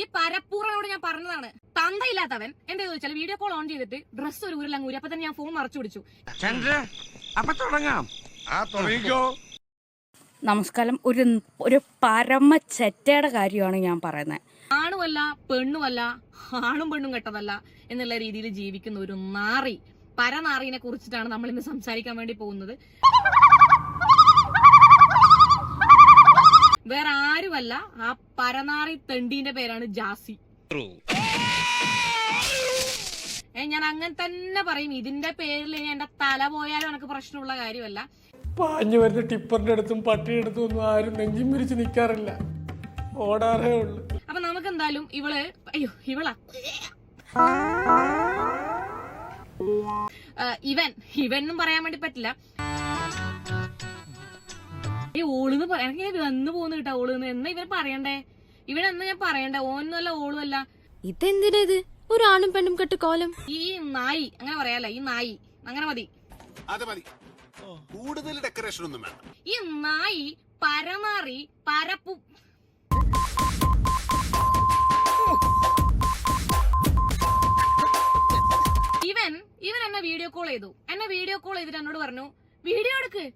ഈ പരപ്പൂറനോട് ഞാൻ പറഞ്ഞതാണ്. തന്തയില്ലാത്തവൻ എന്താ ചോദിച്ചാൽ വീഡിയോ കോൾ ഓൺ ചെയ്തിട്ട് ഡ്രസ്സ് ഒരു ഊരിലങ്ങ് ഊരി അപ്പൊ തന്നെ ഞാൻ ഫോൺ മറച്ചു പിടിച്ചു. അപ്പൊ തുടങ്ങാം. ആ തുടങ്ങിക്കോ. നമസ്കാരം. ഒരു ഒരു പരമ ചെറ്റയുടെ കാര്യമാണ് ഞാൻ പറയുന്നത്. ആണുമല്ല പെണ്ണുമല്ല ആണും പെണ്ണും കെട്ടതല്ല എന്നുള്ള രീതിയിൽ ജീവിക്കുന്ന ഒരു നാറി. പരനാറിനെ കുറിച്ചിട്ടാണ് നമ്മൾ ഇന്ന് സംസാരിക്കാൻ വേണ്ടി പോകുന്നത്. വേറെ ആരുമല്ല ആ പരനാറി തെണ്ടീന്റെ പേരാണ് ജാസി. ഏ, ഞാൻ അങ്ങനെ തന്നെ പറയും. ഇതിന്റെ പേരിൽ ഇനി എന്റെ തല പോയാലും എനിക്ക് പ്രശ്നമുള്ള കാര്യമല്ല. പാഞ്ഞു വരുന്ന ടിപ്പറിന്റെ അടുത്തും പട്ടിയുടെ അടുത്തും ഒന്നും ആരും നെഞ്ചും പിരിച്ച് നിക്കാറില്ല. ഓടാറേ ഉള്ളു. അപ്പൊ നമുക്ക് എന്തായാലും ഇവൾ അയ്യോ ഇവളാ. ആ, ഇവൻ ഇവൻ എന്നും പറയാൻ വേണ്ടി പറ്റില്ല. ഈ ഓളെന്ന് പറയാൻ എനിക്ക് വന്നു പോകുന്നു കേട്ടോ ഓളെന്ന്. എന്നാ ഇവർ പറയണ്ടേ? ഇവനെന്നാ ഞാൻ പറയണ്ടേ? ഓനൊന്നല്ല ഓളുമല്ല. അല്ല ഇതെന്തിനാ ഇത് ഒരു ആണും പെണ്ണും കെട്ട് കോലം. ഈ നായി അങ്ങനെ പറയാല്ല ഈ നായി. അങ്ങനെ മതി. അത് മതി. കൂടുതൽ ഡെക്കറേഷൻ ഒന്നും വേണം ഈ നായി പരമാറി പരപ്പു. ഇവൻ ഇവൻ എന്നെ വീഡിയോ കോൾ ചെയ്തു. എന്നെ വീഡിയോ കോൾ ചെയ്തിട്ട് എന്നോട് പറഞ്ഞു വീഡിയോ എടുക്ക്.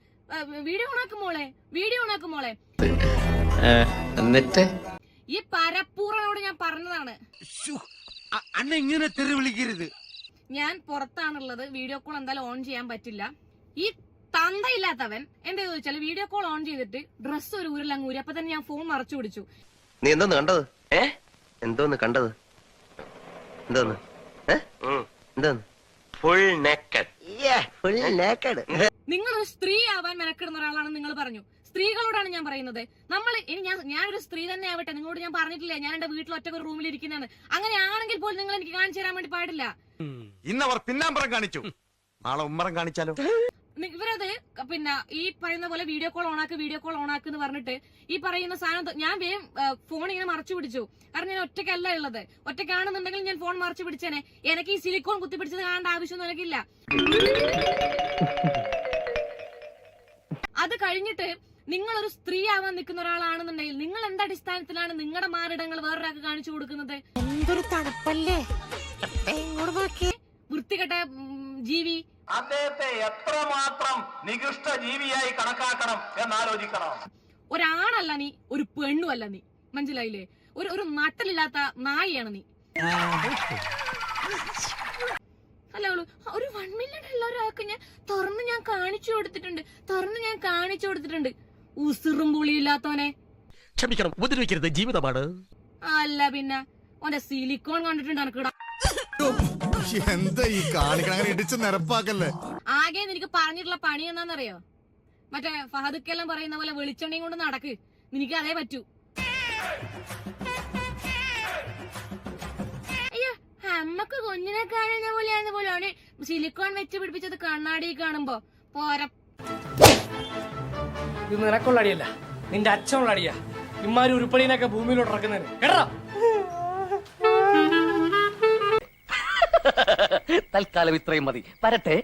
വീഡിയോ ഓണാക്ക് മോളെ. വീഡിയോ ഓണാക്ക് മോളെ. എന്നിട്ട്? ഈ പരപ്പൂറനോട് ഞാൻ പറഞ്ഞതാണ്. അന്ന ഇങ്ങനെ തെറി വിളിക്കരുത്. ഞാൻ പുറത്താണുള്ളത്. വീഡിയോ കോൾ എന്തായാലും ഓൺ ചെയ്യാൻ പറ്റില്ല. ഈ തന്തയില്ലാത്തവൻ എന്താ ചോദിച്ചാൽ വീഡിയോ കോൾ ഓൺ ചെയ്തിട്ട് ഡ്രസ് ഒരു ഊരിലങ്ങ് ഊരി. അപ്പൊ തന്നെ ഞാൻ ഫോൺ മറച്ചു പിടിച്ചു. നീ എന്തോന്ന് കണ്ടത്? ഏ? എന്തോന്ന് കണ്ടത്? എന്തോന്ന്? ഏ? എന്തോന്ന്? ഫുൾ നേക്കഡ് ഫുൾ നേക്കഡ് നിങ്ങളൊരു സ്ത്രീ ആവാൻ മെനക്കിടുന്ന ഒരാളാണെന്ന് നിങ്ങൾ പറഞ്ഞു. സ്ത്രീകളോടാണ് ഞാൻ പറയുന്നത്. നമ്മൾ ഇനി ഞാൻ ഞാനൊരു സ്ത്രീ തന്നെ ആവട്ടെ. നിങ്ങളോട് ഞാൻ പറഞ്ഞിട്ടില്ല. ഞാൻ എന്റെ വീട്ടിൽ ഒറ്റ ഒരു റൂമിൽ ഇരിക്കുന്നതാണ് അങ്ങനെയാണെങ്കിൽ പോലും നിങ്ങൾ എനിക്ക് കാണിച്ചു തരാൻ വേണ്ടി പാടില്ല. ഇന്നവർ പിന്നാമ്പറം കാണിച്ചു. നാളെ ഉമ്മറം കാണിച്ചാലോ? ഇവരത് പിന്നെ ഈ പറയുന്ന പോലെ വീഡിയോ കോൾ ഓണാക്ക് വീഡിയോ കോൾ ഓണാക്ക് എന്ന് പറഞ്ഞിട്ട് ഈ പറയുന്ന സാധനം ഞാൻ വേഗം ഫോൺ ഇങ്ങനെ മറച്ചു പിടിച്ചു. കാരണം ഞാൻ ഒറ്റയ്ക്കല്ല ഉള്ളത്. ഒറ്റയ്ക്കാണെന്നുണ്ടെങ്കിൽ ഞാൻ ഫോൺ മറച്ചു പിടിച്ചേനെ. എനിക്ക് ഈ സിലിക്കോൺ കുത്തിപ്പിടിച്ചത് കാണേണ്ട ആവശ്യമൊന്നും എനിക്കില്ല. കഴിഞ്ഞിട്ട് നിങ്ങൾ ഒരു സ്ത്രീ ആവാൻ നിൽക്കുന്ന ഒരാളാണെന്നുണ്ടെങ്കിൽ നിങ്ങൾ എന്ത് അടിസ്ഥാനത്തിലാണ് നിങ്ങളുടെ മാറിടങ്ങൾ വേറൊരാൾക്ക് കാണിച്ചു കൊടുക്കുന്നത്? എന്തൊരു തണുപ്പല്ലേ? വൃത്തികെട്ട ജീവി. അദ്ദേഹത്തെ എത്രമാത്രം നികൃഷ്ട ജീവിയായി കണക്കാക്കണം എന്നാലോചിക്കണം. ഒരാണല്ല നീ ഒരു പെണ്ണുമല്ല നീ. മനസ്സിലായില്ലേ? ഒരു ഒരു നട്ടലില്ലാത്ത നായിയാണ് നീ അല്ല അവൾ ഒരു വൺ ഉള്ള ഞാൻ തുറന്ന് ഞാൻ കാണിച്ചു കൊടുത്തിട്ടുണ്ട്. തുറന്ന് ഞാൻ കാണിച്ചു കൊടുത്തിട്ടുണ്ട്. ഉസിറും പുളിയില്ലാത്തവനെ. ക്ഷമിക്കണം ഉപദ്രവിക്കരുത്. ജീവിതമാണ്. അല്ല പിന്നെ ഓന്റെ സിലിക്കോൺ കണ്ടിട്ടുണ്ട് എനക്കിടാ എന്താ ഈ കാണിക്കണം? അങ്ങനെ ഇടിച്ച് നിരപ്പാക്കല്ലേ? ആകെ നിനക്ക് പറഞ്ഞിട്ടുള്ള പണി എന്താണെന്നറിയോ? മറ്റേ ഫഹദുക്കെല്ലാം പറയുന്ന പോലെ വെളിച്ചെണ്ണയും കൊണ്ട് നടക്ക്. നിനക്ക് അതേ പറ്റൂ. അയ്യോ അമ്മയ്ക്ക് കൊഞ്ഞിനെ കാണുന്ന പോലെയാണ് പോലെയാണ് സിലിക്കോൺ വെച്ച് പിടിപ്പിച്ചത് കണ്ണാടി കാണുമ്പോ പോര. ഇത് നിനക്കുള്ള അടിയല്ല നിന്റെ അച്ഛനുള്ള അടിയാ ഇമ്മാരി ഉരുപ്പടീനൊക്കെ ഭൂമിയിലോട്ട് ഇറക്കുന്നതിന്. കേട്ടോ? തൽക്കാലം ഇത്രയും മതി. വരട്ടെ.